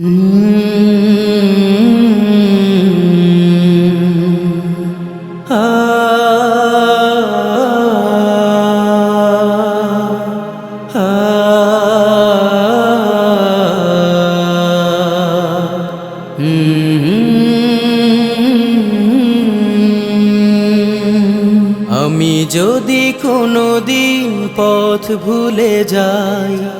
আমি যদি কোনো দিন পথ ভুলে যাই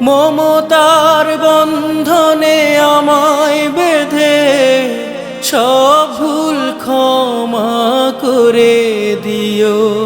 মমতার বন্ধনে আমায় বেঁধে সব ভুল ক্ষমা করে দিও।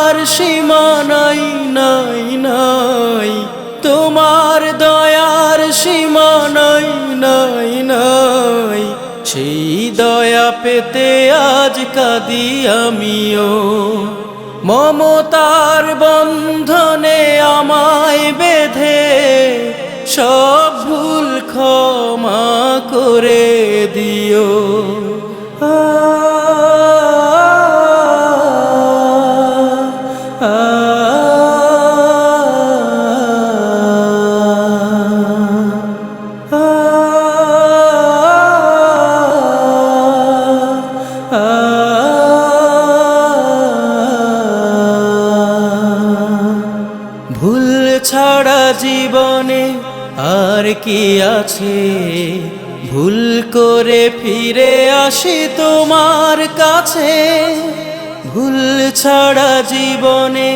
সেই দয়া পেতে আজ কাদি আমিও। মমতার বন্ধনে আমায় বেঁধে সব ভুল ক্ষমা করে দিও। জীবনে আর কি আছে? ভুল করে ফিরে আসি তোমার কাছে। ভুল ছাড়া জীবনে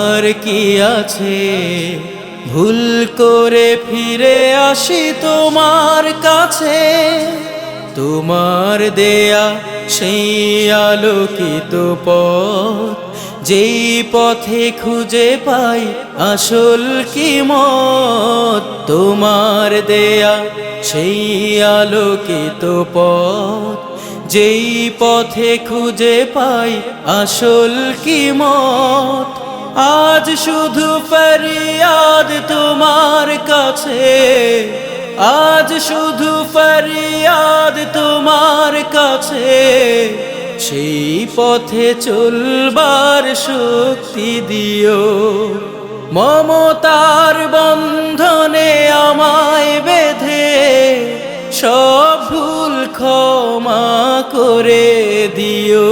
আর কি আছে? ভুল করে ফিরে আসি তোমার কাছে। তোমার দেয়া সেই আলোকিত পথ যেই পথে খুঁজে পাই, আসল কি মত? তোমার দেয়া সেই আলোকিত পথ। যেই পথে খুঁজে পাই, আসল কি মত? আজ শুধু ফরিয়াদ তোমার কাছে। আজ শুধু ফরিয়াদ তোমার কাছে। সেই পথে চলবার শক্তি দিও। মমতার বন্ধনে আমায় বেঁধে সব ভুল ক্ষমা করে দিও।